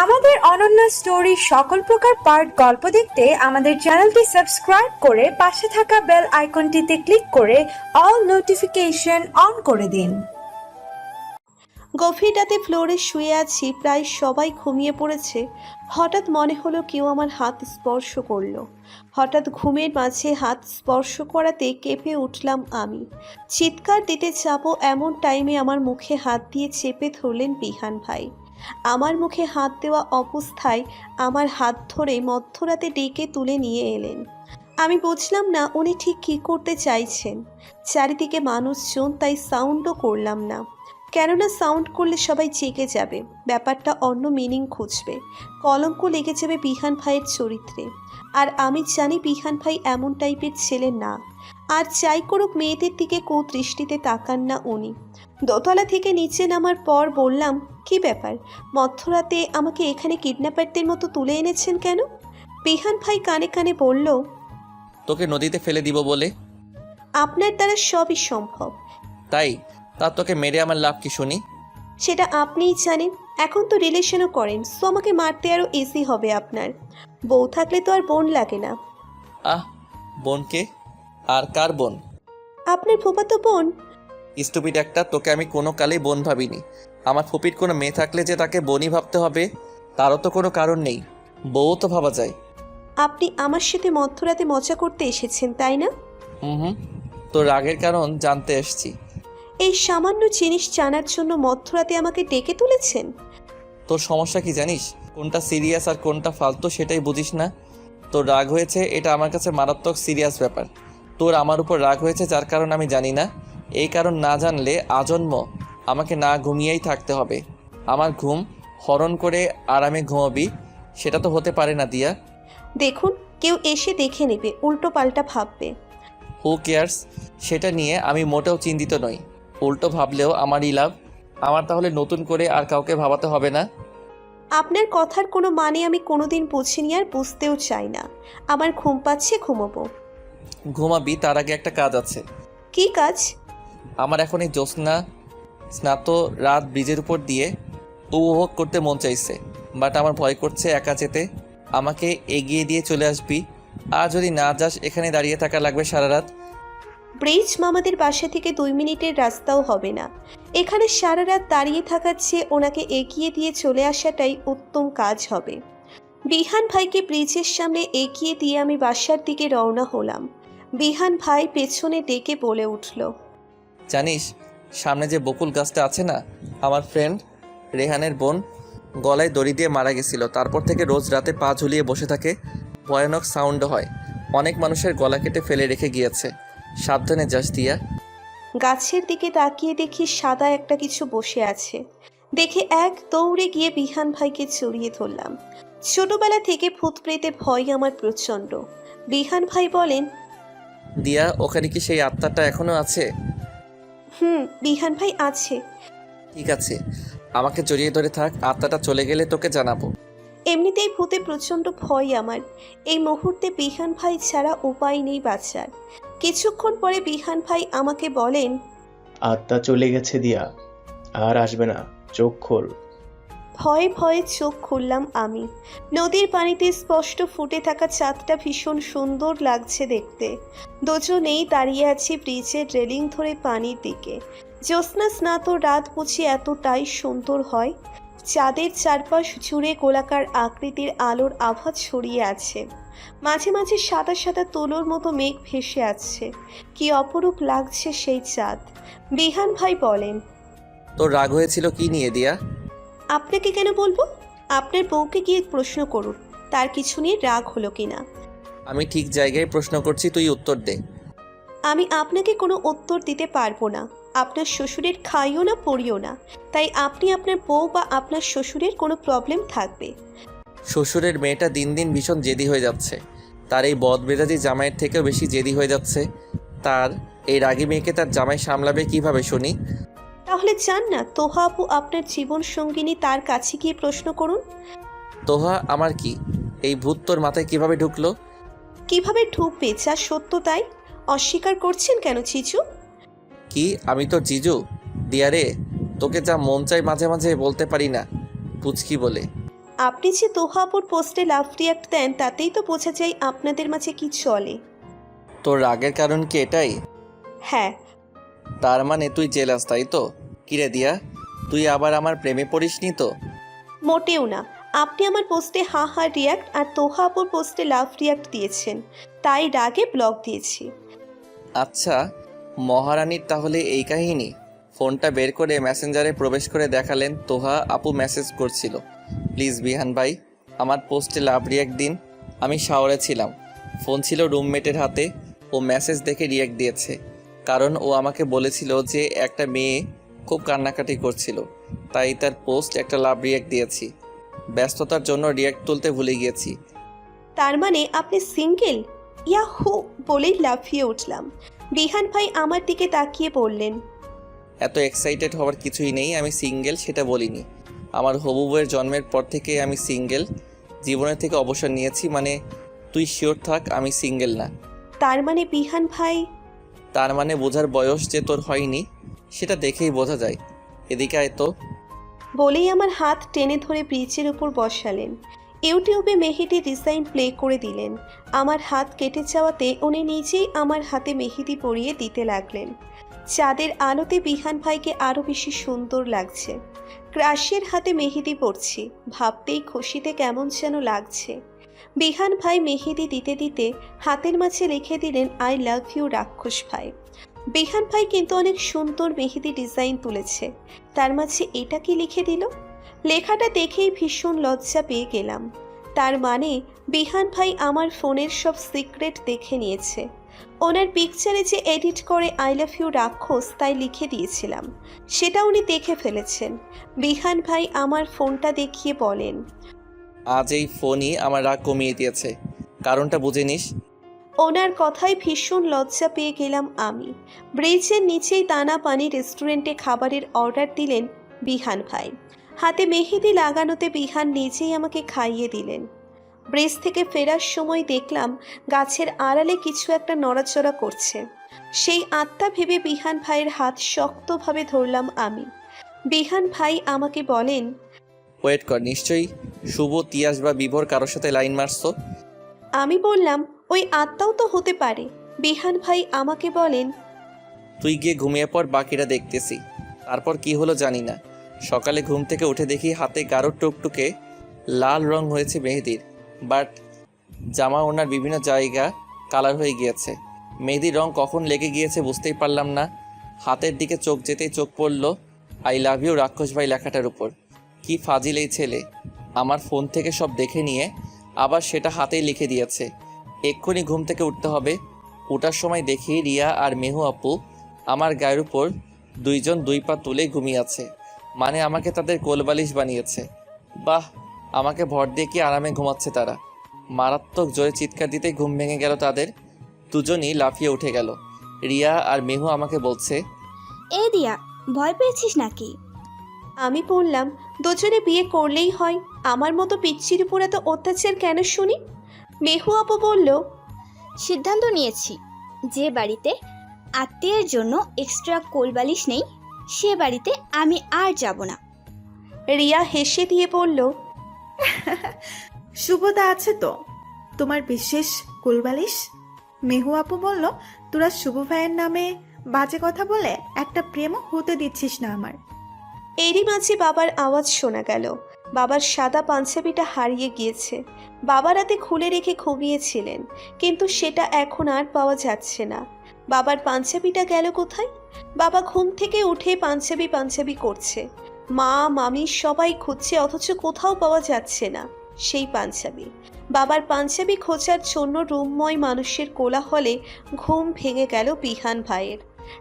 আমাদের অনন্য স্টোরি সকল প্রকার পার্ট গল্প দেখতে আমাদের চ্যানেলটি সাবস্ক্রাইব করে পাশে থাকা বেল আইকনটিতে ক্লিক করে অল নোটিফিকেশন অন করে দিন। গভীর রাতে ফ্লোরে শুয়ে আছি, প্রায় সবাই ঘুমিয়ে পড়েছে। হঠাৎ মনে হলো কেউ আমার হাত স্পর্শ করল। হঠাৎ ঘুমের মাঝে হাত স্পর্শ করাতে কেঁপে উঠলাম আমি। চিৎকার দিতে যাব এমন টাইমে আমার মুখে হাত দিয়ে চেপে ধরলেন বিহান ভাই। আমার মুখে হাত দেওয়া অবস্থায় আমার হাত ধরে মধ্যরাতে ডেকে তুলে নিয়ে এলেন। আমি বুঝলাম না উনি ঠিক কী করতে চাইছেন। চারিদিকে মানুষজন, তাই সাউন্ডও করলাম না। কেননা সাউন্ড করলে সবাই জেগে যাবে ব্যাপারটা অন্য মিনিং খুঁজবে। কলঙ্ক লেগে যাবে বিহান ভাইয়ের চরিত্রে। আর আমি জানি বিহান ভাই এমন টাইপের ছেলে না। আর চাই করুক মেয়েদের দিকে কো দৃষ্টিতে তাকান না উনি। দোতলা থেকে নিচে নামার পর বললাম কি ব্যাপার? মধ্যরাতে আমাকে এখানে কিডন্যাপারদের মতো তুলে এনেছেন কেন? বিহান ভাই কানে কানে বলল তোকে নদীতে ফেলে দিব বলে? আপনার দ্বারা সবই সম্ভব। তাই? তা তোকে মেরে আমার লাভ কি শুনি? সেটা আপনিই জানেন। এখন তো রিলেশনও করেন সো আমাকে মারতে আরও ইজি হবে আপনার। বউ থাকলে তো আর বোন লাগে না। আহ বোনকে আর কার বোন? আপনার ফুপাতো বোন। স্টুপিড একটা তোকে আমি কোনো কালেই বোন ভাবিনি। আমার ফুপির কোনো মেয়ে থাকলে যে তাকে বোনই ভাবতে হবে তারও তো কোনো কারণ নেই। বউও তো ভাবা যায়। আপনি আমার সাথে মধ্যরাতে মজা করতে এসেছেন তাই না? হুম হুম তোর রাগের কারণ জানতে এসছি। এই সামান্য জিনিস জানার জন্য মধ্যরাতে আমাকে ডেকে তুলেছেন? তোর সমস্যা কি জানিস? কোনটা সিরিয়াস আর কোনটা ফালতু সেটাই বুঝিস না। তোর রাগ হয়েছে এটা আমার কাছে মারাত্মক সিরিয়াস ব্যাপার। তোর আমার উপর রাগ হয়েছে যার কারণ আমি জানি না। এই কারণ না জানলে আজন্ম আমাকে না ঘুমিয়েই থাকতে হবে। আমার ঘুম হরণ করে আরামে ঘুমাবি সেটা তো হতে পারে না দিয়া। দেখুন কেউ এসে দেখে নেবে উল্টো পাল্টা ভাববে। হু কেয়ার্স সেটা নিয়ে আমি মোটেও চিন্তিত নই। উল্টো ভাবলেও আমারই লাভ। আমার তাহলে নতুন করে আর কাউকে ভাবাতে হবে না। আপনার কথার কোনো মানে আমি কোনোদিন বুঝিনি আর বুঝতেও চাই না। আমার ঘুম পাচ্ছে ঘুমোবো। ঘুমাবি তার আগে একটা কাজ আছে। কি কাজ? আমার এখন এই জ্যোৎস্না স্নাত রাত ব্রিজের উপর দিয়ে উপভোগ করতে মন চাইছে। বাট আমার ভয় করছে একা যেতে। আমাকে এগিয়ে দিয়ে চলে আসবি। আর যদি না যাস এখানে দাঁড়িয়ে থাকা লাগবে সারা রাত। ব্রিজ মামাদের বাসা থেকে দুই মিনিটের রাস্তাও হবে না। এখানে সারা রাত দাঁড়িয়ে থাকার চেয়ে ওনাকে এগিয়ে দিয়ে চলে আসাটাই উত্তম কাজ হবে। বিহান ভাইকে ব্রিজের সামনে এগিয়ে দিয়ে আমি বাসার দিকে রওনা হলাম। বিহান ভাই পেছনে ডেকে বলে উঠল, জানিস, সামনে যে বকুল গাছটা আছে না, আমার ফ্রেন্ড রেহানের বোন গলায় দড়ি দিয়ে মারা গেছিল, তারপর থেকে রোজ রাতে পা ঝুলিয়ে বসে থাকে, ভয়ানক সাউন্ড হয়, অনেক মানুষের গলা কেটে ফেলে রেখে গিয়েছে। সাবধানে যাস দিয়া। গাছের দিকে তাকিয়ে দেখি সাদা একটা কিছু বসে আছে। দেখে এক দৌড়ে গিয়ে বিহান ভাইকে জড়িয়ে ধরলাম। ছোটবেলা থেকে ভূত প্রেতে ভয় আমার প্রচণ্ড। বিহান ভাই বলেন দিয়া ওখানে কি সেই আত্মাটা এখনও আছে? হুম বিহান ভাই আছে। ঠিক আছে আমাকে জড়িয়ে ধরে থাক আত্মাটা চলে গেলে তোকে জানাব। এমনিতেই ভূতে প্রচণ্ড ভয় আমার। এই মুহূর্তে বিহান ভাই ছাড়া উপায় নেই বাঁচার। কিছুক্ষণ পরে বিহান ভাই আমাকে বলেন আত্মা চলে গেছে দিয়া আর আসবে না চোখ খোল। ভয়ে ভয়ে চোখ খুললাম আমি। নদীর পানিতে স্পষ্ট ফুটে থাকা চাঁদটা ভীষণ সুন্দর লাগছে দেখতে। দুজনেই দাঁড়িয়ে আছি ব্রিজের রেলিং ধরে পানির দিকে। জ্যোৎস্না স্নাত রাত বুঝি এতটাই সুন্দর হয় চাঁদের চারপাশ জুড়ে গোলাকার আকৃতির আলোর আভা ছড়িয়ে আছে। মাঝে মাঝে সাদা সাদা তোলোর মতো মেঘ ভেসে আছে কি অপরূপ লাগছে সেই চাঁদ। বিহান ভাই বলেন তোর রাগ হয়েছিল কি নিয়ে দিয়া? আপনাকে কেন বলব? আপনার বউকে গিয়ে প্রশ্ন করুন তার কিছু নিয়ে রাগ হলো কিনা। আমি ঠিক জায়গায় প্রশ্ন করছি তুই উত্তর দে। আমি আপনাকে কোনো উত্তর দিতে পারব না। আপনার শ্বশুরের খাইও না পড়িও না। তাই আপনি আপনার বউ বা আপনার শ্বশুরের কোনো প্রবলেম থাকবে। শ্বশুরের মেয়েটা দিন দিন ভীষণ জেদি হয়ে যাচ্ছে। তার এই বদমেজাজি জামাইয়ের থেকেও বেশি জেদি হয়ে যাচ্ছে। তার এই রাগী মেয়েকে তার জামাই সামলাবে কীভাবে শুনি? তাহলে চান না তোহা আপু আপনার জীবন সঙ্গিনী তার কাছে গিয়ে প্রশ্ন করুন। তোহা আমার কি? এই ভূত তোর মাথায় কীভাবে ঢুকলো? কীভাবে ঢুকবে যা সত্য তাই? অস্বীকার করছেন কেন চিচু? কি? আমি তো জিজু। দিয়া রে তোকে যা মন চাই মাঝে মাঝে বলতে পারি না পুচকি বলে। আপনি যে তোহাপুর পোস্টে লাভ রিয়াক্ট দেন তাতেই তো বোঝা যায় আপনাদের মাঝে কি চলে। তোর রাগের কারণ কি এটাই? হ্যাঁ। তার মানে তুই জেলাস তাই তো? কিরে দিয়া তুই আবার আমার প্রেমে পড়িসনি তো? মোটেও না। আপনি আমার পোস্টে হা হা রিয়াক্ট আর তোহাপুর পোস্টে লাভ রিয়াক্ট দিয়েছেন। তাই রাগে ব্লক দিয়েছি। আচ্ছা মহারানীর তাহলে এই কাহিনী? ফোনটা বের করে মেসেঞ্জারে প্রবেশ করে দেখালেন তোহা আপু মেসেজ করছিল। প্লিজ বিহান ভাই, আমার পোস্টে লাভ রিয়াক্ট দিন। আমি শাওরে ছিলাম। ফোন ছিল রুমমেটের হাতে। ও মেসেজ দেখে রিয়াক্ট দিয়েছে। কারণ ও আমাকে বলেছিল যে একটা মেয়ে খুব কান্নাকাটি করছিল। তাই তার পোস্ট একটা লাভ রিয়াক্ট দিয়েছি। ব্যস্ততার জন্য রিয়াক্ট তুলতে ভুলে গিয়েছি। তার মানে আপনি সিঙ্গেল? ইয়া হু বলেই লাফিয়ে উঠলাম। বিহান ভাই আমার দিকে তাকিয়ে বললেন এত এক্সাইটেড হওয়ার কিছুই নেই আমি সিঙ্গেল সেটা বলিনি। আমার হবু বউয়ের জন্মের পর থেকে আমি সিঙ্গেল জীবনের থেকে অবসর নিয়েছি মানে তুই শিওর থাক আমি সিঙ্গেল না। তার মানে বিহান ভাই তার মানে বোঝার বয়স যে তোর হয়নি সেটা দেখেই বোঝা যায়। এদিকে আয় তো। বলেই আমার হাত টেনে ধরে ব্রিজের উপর বসালেন। ইউটিউবে মেহেদি ডিজাইন প্লে করে দিলেন। আমার হাত কেটে যাওয়াতে উনি নিজেই আমার হাতে মেহেদি পরিয়ে দিতে লাগলেন। চাঁদের আলোতে বিহান ভাইকে আরও বেশি সুন্দর লাগছে। ক্রাশের হাতে মেহেদি পড়ছি ভাবতেই খুশিতে কেমন যেন লাগছে। বিহান ভাই মেহেদি দিতে দিতে হাতের মাঝে লিখে দিলেন আই লাভ ইউ রাক্ষস ভাই। বিহান ভাই কিন্তু অনেক সুন্দর মেহেদি ডিজাইন তুলেছে। তার মাঝে এটা কি লিখে দিল? লেখাটা দেখেই ভীষণ লজ্জা পেয়ে গেলাম। তার মানে বিহান ভাই আমার ফোনের সব সিক্রেট দেখে নিয়েছে। ওনার পিকচারে যে এডিট করে আই লাভ ইউ রাক্ষস তাই লিখে দিয়েছিলাম। সেটা উনি দেখে ফেলেছেন। বিহান ভাই আমার ফোনটা দেখিয়ে বলেন। আজ এই ফোনই আমার রাগ কমিয়ে দিয়েছে। কারণটা বুঝে নিস। ওনার কথায় ভীষণ লজ্জা পেয়ে গেলাম আমি। ব্রিজের নিচেই দানা পানি রেস্টুরেন্টে খাবারের অর্ডার দিলেন বিহান ভাই। হাতে মেহেদি লাগানোতে বিহান নিজেই আমাকে খাইয়ে দিলেন। ব্রিজ থেকে ফেরার সময় দেখলাম গাছের আড়ালে কিছু একটা নড়াচড়া করছে। সেই আত্মা ভেবে বিহান ভাইয়ের হাত শক্তভাবে ধরলাম আমি। বিহান ভাই আমাকে বলেন ওয়েট কর নিশ্চয়ই শুভ তিয়াস বা বিভোর কারোর সাথে লাইন মারছো? আমি বললাম ওই আত্মাও তো হতে পারে। বিহান ভাই আমাকে বলেন তুই গিয়ে ঘুমিয়ে পর বাকিটা দেখতেছি। তারপর কি হলো জানি না। সকালে ঘুম থেকে উঠে দেখি হাতে গাঢ় টুকটুকে লাল রং হয়েছে মেহেদির, বাট জামা ওনার বিভিন্ন জায়গা কালার হয়ে গিয়েছে। মেহেদির রং কখন লেগে গিয়েছে বুঝতেই পারলাম না। হাতের দিকে চোখ যেতেই চোখ পড়ল, আই লাভ ইউ রাক্ষস ভাই লেখাটার উপর। কি ফাজিল এই ছেলে। আমার ফোন থেকে সব দেখে নিয়ে আবার সেটা হাতেই লিখে দিয়েছে। এক্ষুনি ঘুম থেকে উঠতে হবে। ওঠার সময় দেখি রিয়া আর মেহু আপু আমার গায়ের উপর দুইজন দুই পা তুলে ঘুমিয়ে আছে। মানে আমাকে তাদের কোলবালিশ বানিয়েছে। বাহ আমাকে ভর দিয়ে কি আরামে ঘুমাচ্ছে তারা। মারাত্মক জোরে চিৎকার দিতেই ঘুম ভেঙে গেল তাদের। দুজনই লাফিয়ে উঠে গেল। রিয়া আর মেহু আমাকে বলছে এ দিয়া ভয় পেয়েছিস নাকি? আমি বললাম দুজনে বিয়ে করলেই হয়। আমার মতো পিচ্ছির উপর এত অত্যাচার কেন শুনি? মেহু আপু বলল সিদ্ধান্ত নিয়েছি। যে বাড়িতে আত্মীয়ের জন্য এক্সট্রা কোলবালিশ নেই সে বাড়িতে আমি আর যাব না। রিয়া হেসে দিয়ে বলল শুভদা আছে তো? তোমার বিশেষ কুলবালিশ? মেহু আপু বলল তোরা শুভ ভাইয়ের নামে বাজে কথা বলে একটা প্রেমও হতে দিচ্ছিস না আমার। এরই মাঝে বাবার আওয়াজ শোনা গেল। বাবার সাদা পাঞ্জাবিটা হারিয়ে গিয়েছে। বাবা রাতে খুলে রেখে ঘুমিয়েছিলেন কিন্তু সেটা এখন আর পাওয়া যাচ্ছে না। বাবার পাঞ্জাবিটা গেল কোথায়? বাবা ঘুম থেকে উঠে পাঞ্জাবি পাঞ্জাবি করছে। মা, মামি সবাই খুঁজছে, অথচ কোথাও পাওয়া যাচ্ছে না সেই পাঞ্জাবি। বাবার পাঞ্জাবি খোঁজার জন্য রুমময় মানুষের কোলাহলে ঘুম ভেঙে গেল বিহান ভাইয়ের।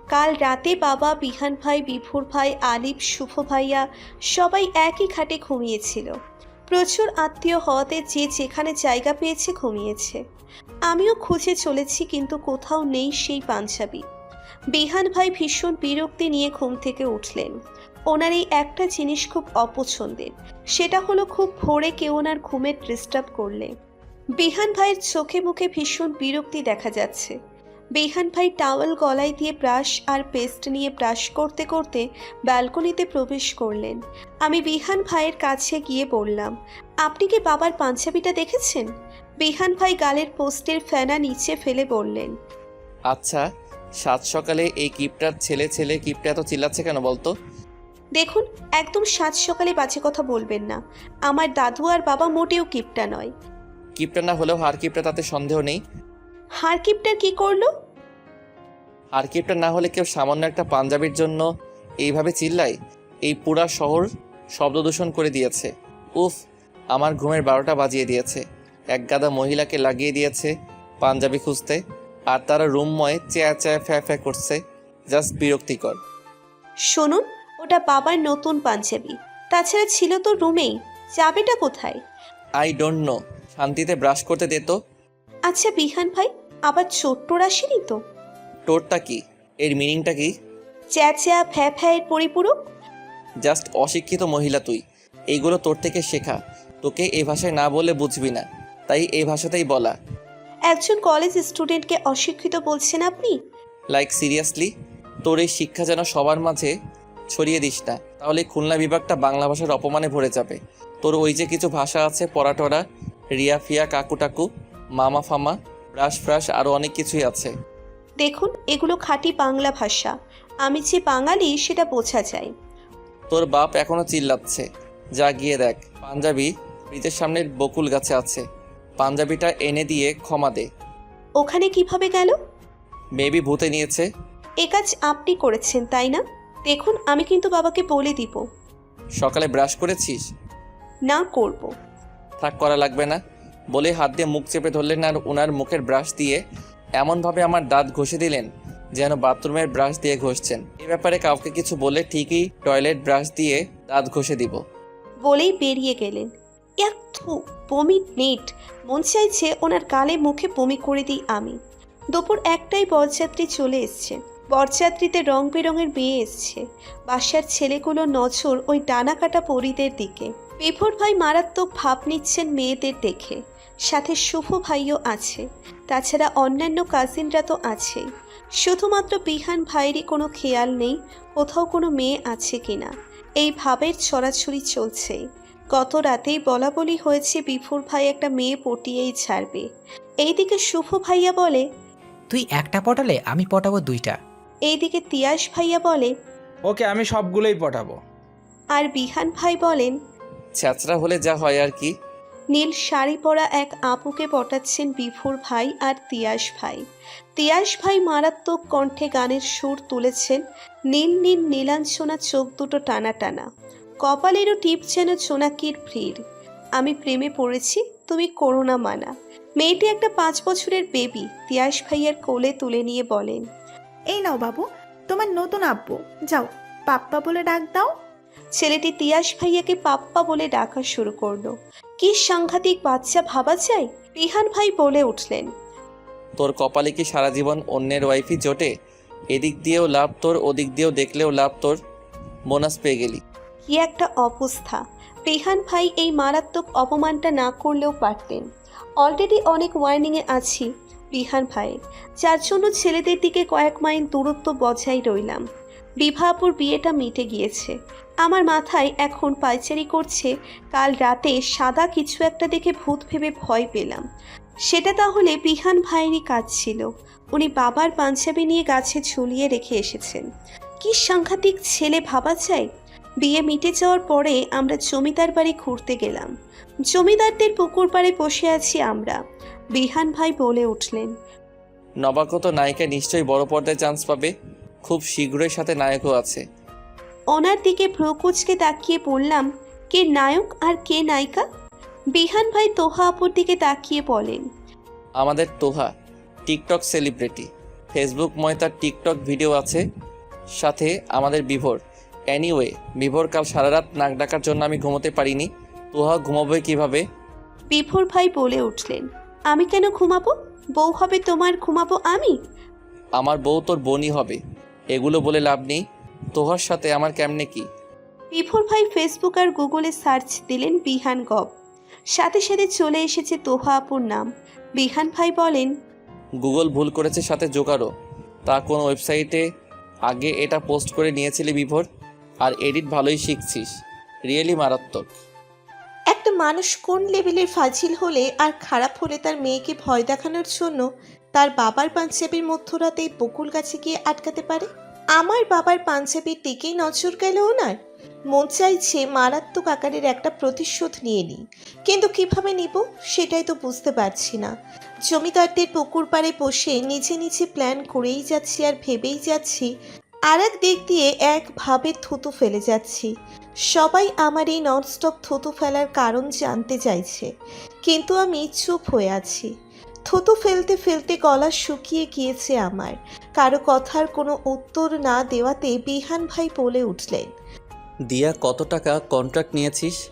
কাল রাতে বাবা, বিহান ভাই, বিভুর ভাই, আলিফ, শুভ ভাইয়া সবাই একই খাটে ঘুমিয়েছিল। প্রচুর আত্মীয় হওয়াতে যে যেখানে জায়গা পেয়েছে ঘুমিয়েছে। আমিও খুঁজে চলেছি কিন্তু কোথাও নেই সেই পাঞ্জাবি। বিহান ভাই ভীষণ বিরক্তি নিয়ে ঘুম থেকে উঠলেন। ওনার এই একটা জিনিস খুব অপছন্দের, সেটা হলো খুব ভোরে কেউ ওনার ঘুমের ডিস্টার্ব করলে। বিহান ভাইয়ের চোখে মুখে ভীষণ বিরক্তি দেখা যাচ্ছে। বিহান ভাই টাওয়েল গলায় দিয়ে ব্রাশ আর পেস্ট নিয়ে ব্রাশ করতে করতে ব্যালকনিতে প্রবেশ করলেন। আমি বিহান ভাইয়ের কাছে গিয়ে বললাম আপনি কি বাবার পাঞ্জাবিটা দেখেছেন? বিহান ভাই গালের পোস্টের ফেনা নিচে ফেলে বললেন আচ্ছা সাত সকালে এই কিপটার ছেলে ছেলে কিপটা এত চিল্লাচ্ছে কেন বলতো? দেখুন একদম সাত সকালে বাজে কথা বলবেন না। আমার দাদু আর বাবা মোটেও কিপটা নয়। কিপটা না হলেও হার কিপটা তাতে সন্দেহ নেই। হার কিপটার কি করল? আর কিপটা না হলে কেউ সামান্য একটা পাঞ্জাবির জন্য এইভাবে চিল্লায়? এই পুরা শহর শব্দ দূষণ করে দিয়েছে। উফ আমার ঘুমের বারোটা বাজিয়ে দিয়েছে। এক গাদা মহিলাকে লাগিয়ে দিয়েছে পাঞ্জাবি খুঁজতে আর তারা রুমময় চেয়া চেয়া ফ্যা ফ্যা করছে। জাস্ট বিরক্তিকর। শুনুন ওটা বাবার নতুন পাঞ্জাবি। তাছাড়া ছিল তো রুমেই। যাবেটা কোথায়? I don't know. শান্তিতে ব্রাশ করতে দে তো। আচ্ছা বিহান ভাই আবার ছোট্ট আসেনি তো? টোরটা কি? এর মিনিংটা কি? চ্যাচা ফ্যা ফ্যায়ের পরিপূরক? জাস্ট অশিক্ষিত মহিলা তুই। এইগুলো তোর থেকে শেখা। তোকে এই ভাষায় না বলে বুঝবি না। তাই এই ভাষাতেই বলা। একজন কলেজ স্টুডেন্টকে অশিক্ষিত বলছেন আপনি? লাইক সিরিয়াসলি তোর এই শিক্ষা যেন সবার মাঝে ছড়িয়ে দিস না তাহলে খুলনা বিভাগটা বাংলা ভাষার অপমানে ভরে যাবে। তোর ওই যে কিছু ভাষা আছে পরাটরা রিয়া ফিয়া কাকু টাকু মামা ফামা ব্রাশ ফ্রাশ আরও অনেক কিছুই আছে। দেখুন এগুলো খাঁটি বাংলা ভাষা। আমি যে বাঙালি সেটা বোঝা যায়। তোর বাপ এখনও চিল্লাচ্ছে। যা গিয়ে দেখ পাঞ্জাবি ফ্রিজের সামনের বকুল গাছে আছে। পাঞ্জাবিটা এনে দিয়ে ক্ষমা দে। ওখানে কীভাবে গেল? মেবি ভূতে নিয়েছে। এ কাজ আপনি করেছেন তাই না? দেখুন আমি কিন্তু বাবাকে বলে দিব। সকালে ব্রাশ করেছিস? না করব। থাক করা লাগবে না। বলে হাত দিয়ে মুখ চেপে ধরলেন আর ওনার মুখের ব্রাশ দিয়ে এমনভাবে আমার দাঁত ঘষে দিলেন যেন বাথরুমের ব্রাশ দিয়ে ঘষছেন। এ ব্যাপারে কাউকে কিছু বলে ঠিকই টয়লেট ব্রাশ দিয়ে দাঁত ঘষে দিব। বলেই বেরিয়ে গেলেন। এত বমি নেট, মন চাইছে ওনার গালে মুখে বমি করে দিই আমি। দুপুর একটাই বরযাত্রী চলে এসছে। বরযাত্রীতে রং বেরঙের মেয়ে এসছে। বাসার ছেলেগুলো নজর ওই ডানা কাটা পরিদের দিকে। বিভোর ভাই মারাত্মক ভাব নিচ্ছেন মেয়েদের দেখে। সাথে শুভ ভাইও আছে। তাছাড়া অন্যান্য কাজিনরা তো আছেই। শুধুমাত্র বিহান ভাইয়েরই কোনো খেয়াল নেই কোথাও কোনো মেয়ে আছে কিনা। এই ভাবের ছড়াছড়ি চলছে গত রাতেই বলা বলি হয়েছে বিফুর ভাই একটা মেয়ে পটিয়েই ছাড়বে। এইদিকে শুভ ভাইয়া বলে তুই একটা পটালে আমি পটাবো দুইটা। এইদিকে তিয়াস ভাইয়া বলে ওকে আমি সবগুলোই পটাবো। আর বিহান ভাই বলেন ছ্যাঁচড়া হলে যা হয় আর কি। নীল শাড়ি পরা এক আপুকে পটাচ্ছেন বিভুর ভাই আর তিয়াস ভাই। তিয়াস ভাই মারাত্মক কণ্ঠে গানের সুর তুলেছেন। নীল নীল নীলাঞ্চনা চোখ দুটো টানা টানা। কপালেরও টিপ যেন চোনাকির ভিড়। আমি প্রেমে পড়েছি, তুমি করোনা মানা। মেয়েটি একটা পাঁচ বছরের বেবি তিয়াস ভাইয়ের কোলে তুলে নিয়ে বলেন, এই নাও বাবু, তোমার নতুন আব্বু। যাও পাপ্পা বলে ডাক দাও। ছেলেটি তিয়াস ভাইয়াকে পাপ্পা বলে ডাকা শুরু করল। কি সাংঘাতিক বাচ্চা ভাবা যায়? রিহান ভাই বলে উঠলেন তোর কপালে কি সারা জীবন অন্যের ওয়াইফই জোটে? এদিক দিয়েও লাভ তোর ওদিক দিয়েও দেখলেও লাভ তোর। বোনাস পেয়ে গেলি। কি একটা অবস্থা। রেহান ভাই এই মারাত্মক অপমানটা না করলেও পারতেন। অলরেডি অনেক ওয়ার্নিংয়ে আছি রিহান ভাই। যার জন্য ছেলেদের দিকে কয়েক মাইল দূরত্ব বজায় রইলাম। বিভাপুর বিয়েটা মিটে গিয়েছে। আমার মাথায় এখন পাইচারি করছে, কাল রাতে সাদা কিছু একটা দেখে ভূত ভেবে ভয় পেলাম। সেটা তাহলে বিহান ভাইয়েরই কাজ ছিল। উনি বাবার পাঞ্জাবি নিয়ে গাছে ঝুলিয়ে রেখে এসেছেন। কি সাংঘাতিক ছেলে ভাবা যায়। বিয়ে মিটে যাওয়ার পরে আমরা জমিদার বাড়ি ঘুরতে গেলাম। জমিদারদের পুকুর পাড়ে বসে আছি আমরা, বিহান ভাই বলে উঠলেন। নবাগত নায়িকা নিশ্চয়ই বড় পর্দায় চান্স পাবে। খুব শীঘ্রই সাথে নায়কও আছে। ওনার দিকে ভ্রকুচকে তাকিয়ে বললাম কে নায়ক আর কে নায়িকা? বিহান ভাই তোহা আপুর দিকে তাকিয়ে বলেন আমাদের তোহা টিকটক সেলিব্রিটি। ফেসবুক ময় তার টিকটক ভিডিও আছে। সাথে আমাদের বিভোর। অ্যানিওয়ে বিভোর কাল সারা রাত নাক ডাকার জন্য আমি ঘুমোতে পারিনি। তোহা ঘুমাবে কীভাবে? বিভোর ভাই বলে উঠলেন আমি কেন ঘুমাবো? বউ হবে তোমার ঘুমাবো আমি? আমার বউ তোর বোনই হবে। এগুলো বলে লাভ নেই। তোহার সাথে আমার কেমনে কি? বিভোর ভাই ফেসবুক আর গুগলে সার্চ দিলেন বিহান গপ সাথে সাথে চলে এসেছে তোহা আপুর নাম। বিহান ভাই বলেন গুগল ভুল করেছে সাথে জোগাড়ও তা কোন ওয়েবসাইটে আগে এটা পোস্ট করে নিয়েছিলি বিভোর? আর এডিট ভালোই শিখছিস। রিয়েলি মারাত্মক। একটা মানুষ কোন লেভেলের ফাজিল হলে আর খারাপ হলে তার মেয়েকে ভয় দেখানোর জন্য তার বাবার পাঞ্জাবির মধ্যরাতেই বকুল গাছে গিয়ে আটকাতে পারে? আমার বাবার পাঞ্জাবির দিকেই নজর গেল ওনার। মন চাইছে মারাত্মক আকারের একটা প্রতিশোধ নিয়ে নিই। কিন্তু কীভাবে নিব সেটাই তো বুঝতে পারছি না। জমিদারদের পুকুর পাড়ে বসে নিজে নিজে প্ল্যান করেই যাচ্ছি আর ভেবেই যাচ্ছি আর এক দিক দিয়ে একভাবে থুতু ফেলে যাচ্ছি। সবাই আমার এই ননস্টপ থুতু ফেলার কারণ জানতে চাইছে। কিন্তু আমি চুপ হয়ে আছি। থুতু ফেলতে ফেলতে গলা শুকিয়ে গিয়েছে আমার। কারও কথার কোনো উত্তর না দেওয়াতে বিহান ভাই বলে উঠলেন দিয়া কত টাকা কন্ট্রাক্ট নিয়েছিস?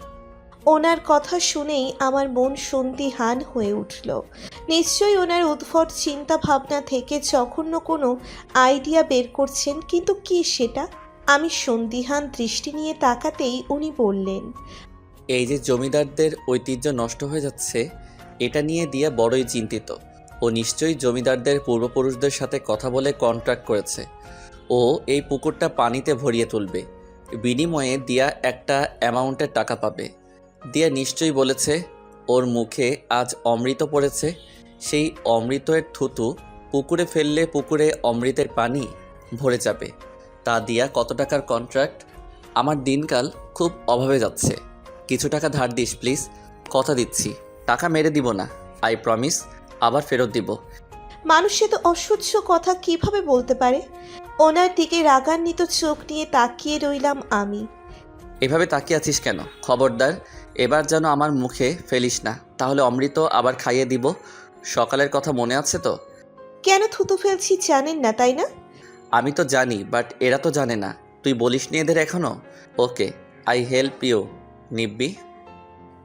ওনার কথা শুনেই আমার মন সন্দিহান হয়ে উঠল। নিশ্চয়ই ওনার উদ্ভট চিন্তা ভাবনা থেকে জঘন্য কোনো আইডিয়া বের করছেন কিন্তু কি সেটা? আমি সন্দিহান দৃষ্টি নিয়ে তাকাতেই উনি বললেন এই যে জমিদারদের ঐতিহ্য নষ্ট হয়ে যাচ্ছে এটা নিয়ে দিয়া বড়ই চিন্তিত। ও নিশ্চয়ই জমিদারদের পূর্বপুরুষদের সাথে কথা বলে কন্ট্রাক্ট করেছে। ও এই পুকুরটা পানিতে ভরিয়ে তুলবে। বিনিময়ে দিয়া একটা অ্যামাউন্টের টাকা পাবে। দিয়া নিশ্চয়ই বলেছে, ওর মুখে আজ অমৃত পড়েছে। সেই অমৃতের থুতু পুকুরে ফেললে পুকুরে অমৃতের পানি ভরে যাবে। তা দিয়া কত টাকার কন্ট্রাক্ট আমার দিনকাল খুব অভাবে যাচ্ছে। কিছু টাকা ধার দিস প্লিজ কথা দিচ্ছি। টাকা মেরে দিব না আই প্রমিস আবার ফেরত দিব। মানুষে তো অসহ্য কথা কীভাবে বলতে পারে? ওনার দিকে রাগান্বিত চোখ নিয়ে তাকিয়ে রইলাম আমি। এভাবে তাকিয়ে আছিস কেন? খবরদার এবার যেন আমার মুখে ফেলিস না তাহলে অমৃত আবার খাইয়ে দিব। সকালের কথা মনে আছে তো? কেন থুতু ফেলছি জানেন না তাই না? আমি তো জানি বাট এরা তো জানে না। তুই বলিস নি এদের এখনও? ওকে আই হেল্প ইউ নিব্বি।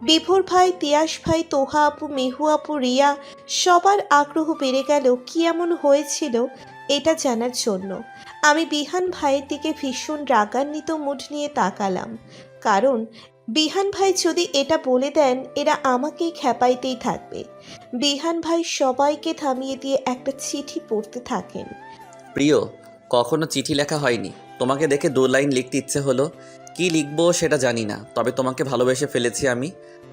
বিভোর ভাই, তিয়াস ভাই, তোহা আপু, মেহু আপু, রিয়া, সবার আগ্রহ বেড়ে গেল কি এমন হয়েছিল এটা জানার জন্য। আমি বিহান ভাইয়ের দিকে ভীষণ রাগান্বিত মুড নিয়ে তাকালাম। কারণ, বিহান ভাই যদি এটা বলে দেন, এরা আমাকেই খেপাইতেই থাকবে। বিহান ভাই সবাইকে থামিয়ে দিয়ে একটা চিঠি পড়তে থাকেন। প্রিয়, কখনো চিঠি লেখা হয়নি। তোমাকে দেখে দু লাইন লিখতে ইচ্ছে হলো। কি লিখব সেটা জানি না, তবে তোমাকে ভালোবেসে ফেলেছি আমি।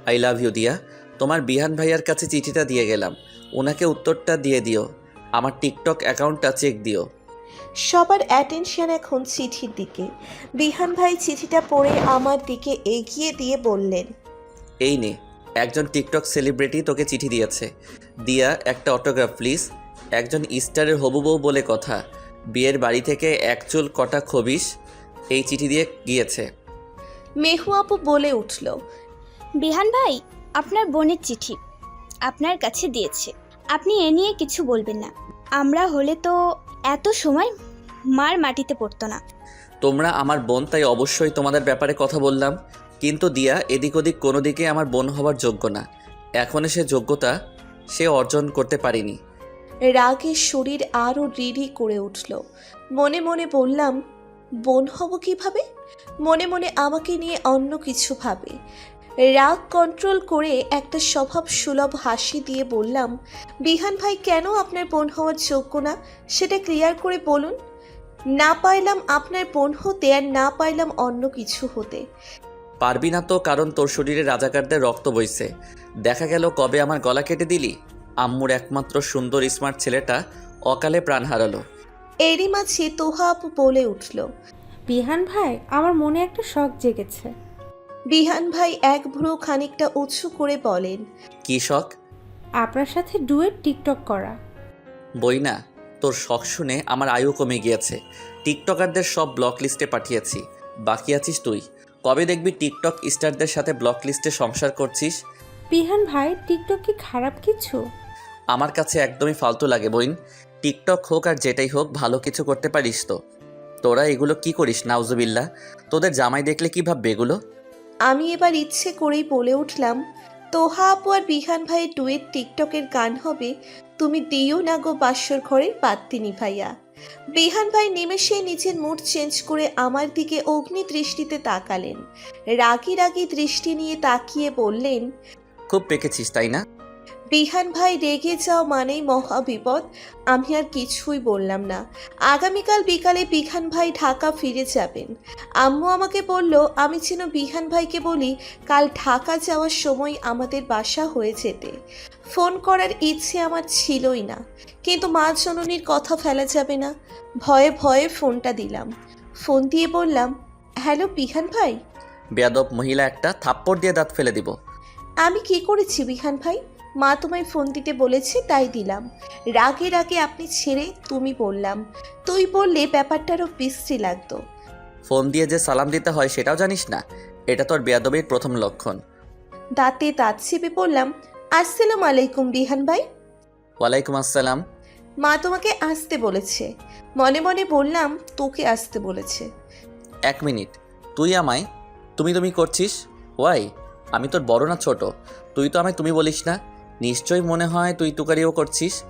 আই লাভ ইউ দিয়া তোমার বিহান ভাইয়ার কাছে চিঠিটা দিয়ে গেলাম। ওনাকে উত্তরটা দিয়ে দিও। আমার টিকটক অ্যাকাউন্টটা চেক দিও। সবার অ্যাটেনশন এখন চিঠির দিকে। বিহান ভাই চিঠিটা পড়ে আমার দিকে এগিয়ে দিয়ে বললেন এই নে একজন টিকটক সেলিব্রিটি তোকে চিঠি দিয়েছে। দিয়া একটা অটোগ্রাফ প্লিজ একজন ইস্টারের হবু বউ বলে কথা। বিয়ের বাড়ি থেকে এক চুল কটা খবিস এই চিঠি দিয়ে গিয়েছে। মেহু আপু বলে উঠল বিহান ভাই আপনার বোনের চিঠি আপনার কাছে দিয়েছে। আপনি এ নিয়ে কিছু বলবেন না। আমরা হলে তো এত সময় মার মাটিতে পড়তো না। তোমরা আমার বোন তাই অবশ্যই তোমাদের ব্যাপারে কথা বললাম। কিন্তু দিয়া এদিক ওদিক কোনো দিকে আমার বোন হওয়ার যোগ্য না। এখনও সে যোগ্যতা সে অর্জন করতে পারিনি। রাগে শরীর আরও রিড়ি করে উঠল। মনে মনে বললাম বোন হব কীভাবে? মনে মনে আমাকে নিয়ে অন্য কিছু ভাবে। রাগ কন্ট্রোল করে একটা স্বভাব সুলভ হাসি দিয়ে বললাম বিহান ভাই কেন আপনার বোন হওয়ার যোগ্য না? সেটা ক্লিয়ার করে বলুন। না পাইলাম আপনার বোন হতে আর না পাইলাম অন্য কিছু হতে। পারবি না তো কারণ তোর শরীরে রাজাকারদের রক্ত বইছে। দেখা গেল কবে আমার গলা কেটে দিলি? আম্মুর একমাত্র সুন্দর স্মার্ট ছেলেটা অকালে প্রাণ হারালো। এরই মাঝে তোহা আপু বলে উঠল বিহান ভাই আমার মনে একটা শখ জেগেছে। বিহান ভাই এক ভ্রু খানিকটা উঁচু করে বলেন কি শখ? আপনার সাথে ডুয়েট টিকটক করা। বই না তোর শখ শুনে আমার আয়ু কমে গিয়েছে। টিকটকারদের সব ব্লক লিস্টে পাঠিয়েছি। বাকি আছিস তুই। কবে দেখবি টিকটক স্টারদের সাথে ব্লক লিস্টে সংসার করছিস? বিহান ভাই টিকটক কি খারাপ কিছু? আমার কাছে একদমই ফালতু লাগে বইন। টিকটক হোক আর যেটাই হোক ভালো কিছু করতে পারিস তো। তোরা এগুলো কি করিস নাউজুবিল্লা তোদের জামাই দেখলে কি ভাববে এগুলো? আমি এবার ইচ্ছে করেই বলে উঠলাম, তোহা আপু আর বিহান ভাইয়ের ডুয়েট টিকটকের গান হবে, তুমি দিও না গো বাসর ঘরের পাত্তিনি ভাইয়া। বিহান ভাই নিমেষে নিজের মুড চেঞ্জ করে আমার দিকে অগ্নি দৃষ্টিতে তাকালেন। রাগি রাগি দৃষ্টি নিয়ে তাকিয়ে বললেন, খুব পেকেছিস, তাই না? বিহান ভাই রেগে যাওয়া মানেই মহা বিপদ। আমি আর কিছুই বললাম না। আগামীকাল বিকালে বিহান ভাই ঢাকা ফিরে যাবেন। আম্মু আমাকে বলল আমি যেন বিহান ভাইকে বলি কাল ঢাকা যাওয়ার সময় আমাদের বাসা হয়ে যেতে। ফোন করার ইচ্ছে আমার ছিলই না। কিন্তু মা জননীর কথা ফেলা যাবে না। ভয়ে ভয়ে ফোনটা দিলাম। ফোন দিয়ে বললাম হ্যালো বিহান ভাই? বেয়াদব মহিলা একটা থাপ্পড় দিয়ে দাঁত ফেলে দিব। আমি কি করেছি বিহান ভাই? মা তোমায় ফোন দিতে বলেছে তাই দিলাম। রাগে রাগে আপনি ছেড়ে তুমি বললাম। তুই বললে ব্যাপারটা আরও বিশ্রী লাগতো। ফোন দিয়ে যে সালাম দিতে হয় সেটাও জানিস না? এটা তোর বেয়াদবির প্রথম লক্ষণ। দাঁতে দাঁত চেপে বললাম আসসালাম আলাইকুম বিহান ভাই। ওয়ালাইকুম আসসালাম। মা তোমাকে আসতে বলেছে। মনে মনে বললাম তোকে আসতে বলেছে। এক মিনিট তুই আমায় তুমি তুমি করছিস? ওয়াই আমি তোর বড় না ছোট? তুই তো আমায় তুমি বলিস না? নিশ্চয়ই মনে হয় তুই তুকারিও করছিস।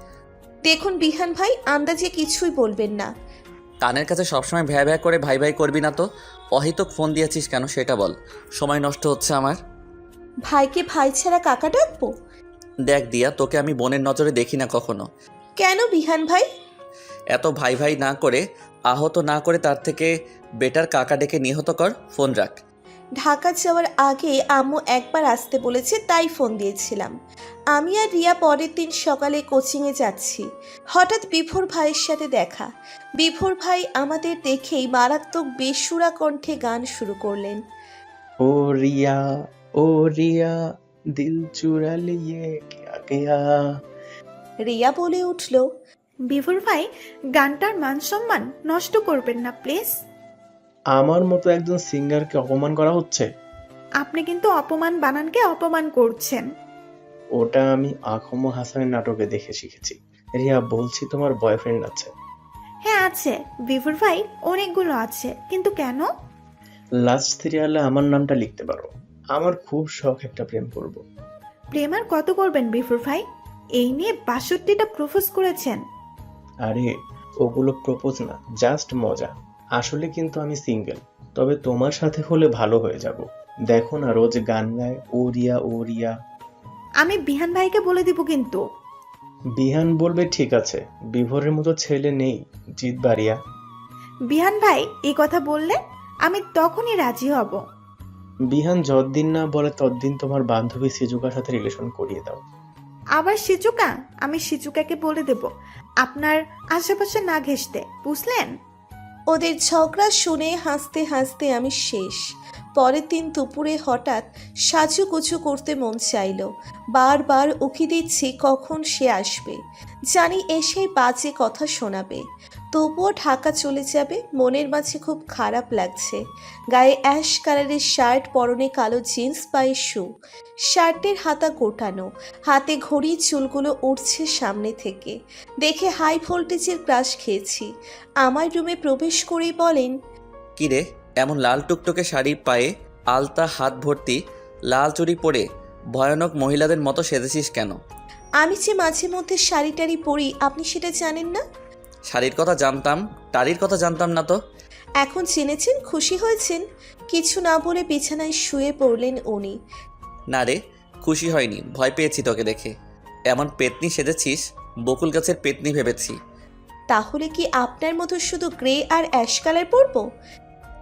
দেখুন বিহান ভাই আন্দাজে কিছুই বলবেন না। কানের কাছে সবসময় ভ্যা ভ্যা করে ভাই ভাই করবি না তো? অহিতক ফোন দিয়েছিস কেন সেটা বল। সময় নষ্ট হচ্ছে আমার। ভাইকে ভাই ছাড়া কাকা ডাকবো? দেখ দিয়া তোকে আমি বোনের নজরে দেখি না কখনো। কেন বিহান ভাই? এত ভাই ভাই না করে আহত না করে তার থেকে বেটার কাকা ডেকে নিহত কর ফোন রাখ। ঢাকা যাওয়ার আগে আম্মু একবার আসতে বলেছে তাই ফোন দিয়েছিলাম। আমি আর রিয়া পরের দিন সকালে কোচিংয়ে যাচ্ছি। হঠাৎ বিভোর ভাইয়ের সাথে দেখা। বিভোর ভাই আমাদের দেখেই মারাত্মক বেসুরা কণ্ঠে গান শুরু করলেন। ও রিয়া ও রিয়া দিল চুরা লিয়ে কিয়া গয়া? রিয়া বলে উঠল বিভোর ভাই গানটার মান সম্মান নষ্ট করবেন না প্লিজ। আমার মতো একজন সিঙ্গারকে অপমান করা হচ্ছে? আপনি কিন্তু অপমান বানানকে অপমান করছেন। ওটা আমি আখম হাসানের নাটকে দেখে শিখেছি। রিয়া বলছি তোমার বয়ফ্রেন্ড আছে। হ্যাঁ আছে। বিভোর ভাই অনেকগুলো আছে। কিন্তু কেন? লাস্ট সিরিয়ালে আমার নামটা লিখতে পারো। আমার খুব শখ একটা প্রেম করব। প্রেম আর কত করবেন বিভোর ভাই? এই নিয়ে বাষট্টিটা প্রপোজ করেছেন। আরে ওগুলো প্রপোজ না জাস্ট মজা। আসলে কিন্তু আমি সিঙ্গেল তবে তোমার সাথে হলে ভালো হয়ে যাব। দেখো না রোজ গান গায় ও রিয়া ও রিয়া আমি বিহান ভাইকে বলে দিব কিন্তু। বিহান বলবে ঠিক আছে বিভোরের মতো ছেলে নেই জিত বাড়িয়া। বিহান ভাই এই কথা বললে আমি তখনই রাজি হব। বিহান যতদিন না বলে ততদিন তোমার বান্ধবী সিজুকার সাথে রিলেশন করিয়ে দাও। আবার সিজুকা? আমি সিচুকাকে বলে দেব। আপনার আশেপাশে না ঘেসতে বুঝলেন? ওদের ঝগড়া শুনে হাসতে হাসতে আমি শেষ। পরের দিন দুপুরে হঠাৎ সাজুগুজু করতে মন চাইল। বারবার উকি দিচ্ছি কখন সে আসবে। জানি এসেই বাজে কথা শোনাবে। তবুও ঢাকা চলে যাবে, মনের মাঝে খুব খারাপ লাগছে। গায়ে অ্যাশ কালারের শার্ট, পরনে কালো জিন্স পায়ে শু। শার্টের হাতা গোটানো, হাতে ঘড়ি চুলগুলো উঠছে সামনে থেকে। দেখে হাই ভোল্টেজের ক্রাশ খেয়েছি। আমার রুমে প্রবেশ করেই বলেন, কি রে? এমন লাল টুকটুকে শাড়ি পায়ে আলতা হাত ভর্তি লাল চুড়ি পরে ভয়ানক মহিলাদের মতো সেজেছিস কেন? আমি যে মাঝে মধ্যে শাড়ি টাড়ি পরি আপনি সেটা জানেন না? শাড়ির কথা জানতাম টাড়ির কথা জানতাম না তো। এখন জেনেছেন খুশি হয়েছেন? কিছু না বলে বিছানায় শুয়ে পড়লেন উনি। না রে খুশি হয়নি ভয় পেয়েছি তোকে দেখে। এমন পেতনি সেজেছিস বকুল গাছের পেতনি ভেবেছি। তাহলে কি আপনার মতো শুধু গ্রে আর অ্যাশ কালার পরবো?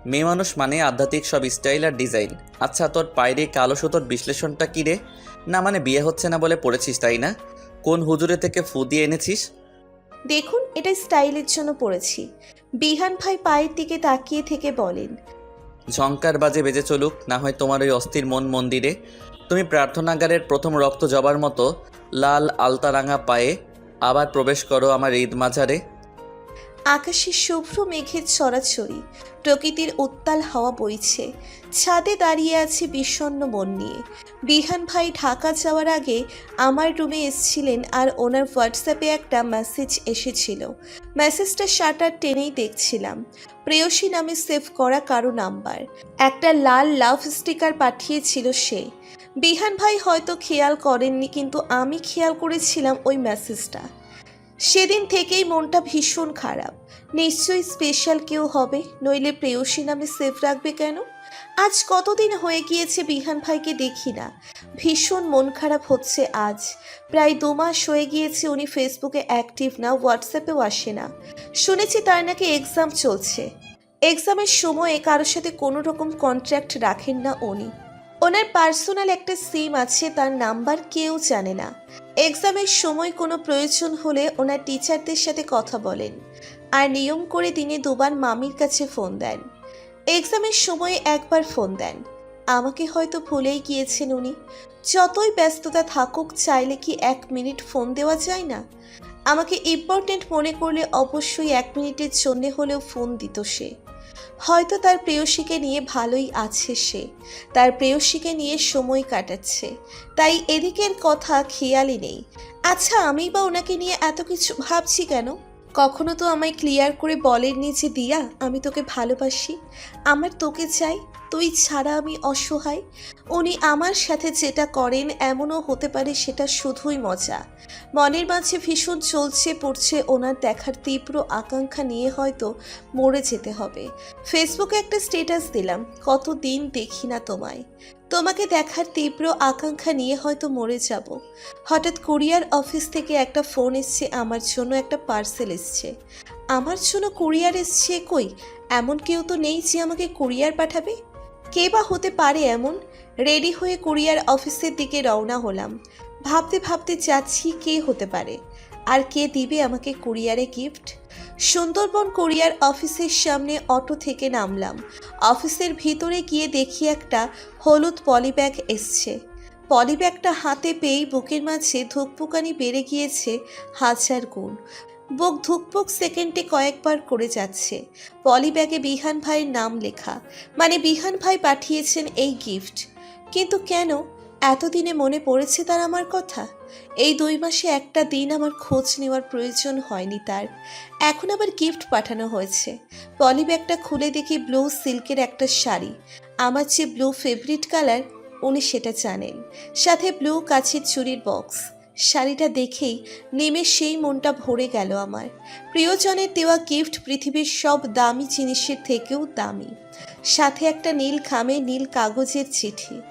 মেয়ে মানুষ মানে আধ্যাত্মিক সব স্টাইল আর ডিজাইন। আচ্ছা তোর পায়রে কালো সুতোর বিশ্লেষণটা কী রে? না মানে বিয়ে হচ্ছে না বলে পড়েছিস তাই না? কোন হুজুরে থেকে ফু দিয়ে এনেছিস? দেখুন এটা স্টাইলের জন্য পড়েছি। বিহান ভাই পায়ের দিকে তাকিয়ে থেকে বলেন ঝঙ্কার বাজে বেজে চলুক না হয় তোমার ওই অস্থির মন মন্দিরে। তুমি প্রার্থনাগারের প্রথম রক্ত জবার মতো লাল আলতারাঙা পায়ে আবার প্রবেশ করো আমার ঈদ মাঝারে। আকাশে শুভ্র মেঘের ছড়াছড়ি, প্রকৃতির উত্তাল হাওয়া বইছে। ছাদে দাঁড়িয়ে আছে বিষণ্ণ মন নিয়ে। বিহান ভাই ঢাকা যাওয়ার আগে আমার রুমে এসেছিলেন আর ওনার হোয়াটসঅ্যাপে একটা মেসেজ এসেছিল। মেসেজটা শাটার টেনেই দেখছিলাম। প্রেয়সী নামে সেভ করা কারও নাম্বার। একটা লাল লাভ স্টিকার পাঠিয়েছিল সে। বিহান ভাই হয়তো খেয়াল করেননি, কিন্তু আমি খেয়াল করেছিলাম ওই মেসেজটা। সেদিন থেকেই মনটা ভীষণ খারাপ। নিশ্চয়ই স্পেশাল কেউ হবে, নইলে প্রেয়সী নামে সেভ রাখবে কেন? আজ কতদিন হয়ে গিয়েছে বিহান ভাইকে দেখি না। ভীষণ মন খারাপ হচ্ছে আজ। প্রায় দু মাস হয়ে গিয়েছে উনি ফেসবুকে অ্যাক্টিভ না হোয়াটসঅ্যাপেও আসে না। শুনেছি তার নাকি এক্সাম চলছে। এক্সামের সময়ে কারোর সাথে কোনো রকম কন্ট্রাক্ট রাখেন না উনি। ওনার পার্সোনাল একটা সিম আছে, তার নাম্বার কেউ জানে না। এক্সামের সময় কোনো প্রয়োজন হলে ওনার টিচারদের সাথে কথা বলেন আর নিয়ম করে দিনে দুবার মামির কাছে ফোন দেন। এক্সামের সময় একবার ফোন দেন। আমাকে হয়তো ভুলেই গিয়েছেন উনি। যতই ব্যস্ততা থাকুক, চাইলে কি এক মিনিট ফোন দেওয়া যায় না? আমাকে ইম্পর্টেন্ট মনে করলে অবশ্যই এক মিনিটের জন্যে হলেও ফোন দিত সে। হয়তো তার প্রেয়সীকে নিয়ে ভালোই আছে সে। তার প্রেয়সীকে নিয়ে সময় কাটাচ্ছে। তাই এদিকের কথা খেয়ালই নেই। আচ্ছা আমি বা ওনাকে নিয়ে এত কিছু ভাবছি কেন? কখনো তো আমায় ক্লিয়ার করে বলেননি যে, দিয়া, আমি তোকে ভালোবাসি। আমার তোকে চাই। তুই ছাড়া আমি অসহায়, উনি আমার সাথে যেটা করেন এমনও হতে পারে সেটা শুধুই মজা। মনের মাঝে ভীষণ চলছে, পড়ছে, ওনার দেখার তীব্র আকাঙ্ক্ষা নিয়ে হয়তো মরে যেতে হবে। ফেসবুকে একটা স্টেটাস দিলাম কত দিন দেখি না তোমায়। তোমাকে দেখার তীব্র আকাঙ্ক্ষা নিয়ে হয়তো মরে যাব। হঠাৎ কুরিয়ার অফিস থেকে একটা ফোন এসছে, আমার জন্য একটা পার্সেল এসছে। আমার জন্য কুরিয়ার এসছে কই? এমন কেউ তো নেই যে আমাকে কুরিয়ার পাঠাবে? কে বা হতে পারে এমন? রেডি হয়ে কুরিয়ার অফিসের দিকে রওনা হলাম। ভাবতে ভাবতে যাচ্ছি কে হতে পারে। আর কে দিবে আমাকে কুরিয়ারে গিফট? সুন্দরবন কুরিয়ার অফিসের সামনে অটো থেকে নামলাম। অফিসের ভিতরে গিয়ে দেখি একটা হলুদ পলিব্যাগ এসছে। পলিব্যাগটা হাতে পেয়েই বুকের মাঝে ধুকপুকানি বেড়ে গিয়েছে হাজার গুণ। বুক ধুকপুক সেকেন্ডে কয়েকবার করে যাচ্ছে। পলিব্যাগে বিহান ভাইয়ের নাম লেখা। মানে বিহান ভাই পাঠিয়েছেন এই গিফট। কিন্তু কেন? এতদিনে মনে পড়েছে তার আমার কথা? এই দুই মাসে একটা দিন আমার খোঁজ নেওয়ার প্রয়োজন হয়নি তার। এখন আবার গিফট পাঠানো হয়েছে। পলিব্যাগটা খুলে দেখি ব্লু সিল্কের একটা শাড়ি। আমার যে ব্লু ফেভারিট কালার, উনি সেটা জানেন। সাথে ব্লু কাছের চুরির বক্স। শাড়িটা দেখেই নেমে সেই মনটা ভরে গেল আমার। প্রিয়জনের দেওয়া গিফট পৃথিবীর সব দামি জিনিসের থেকেও দামি। সাথে একটা নীল খামে নীল কাগজের চিঠি।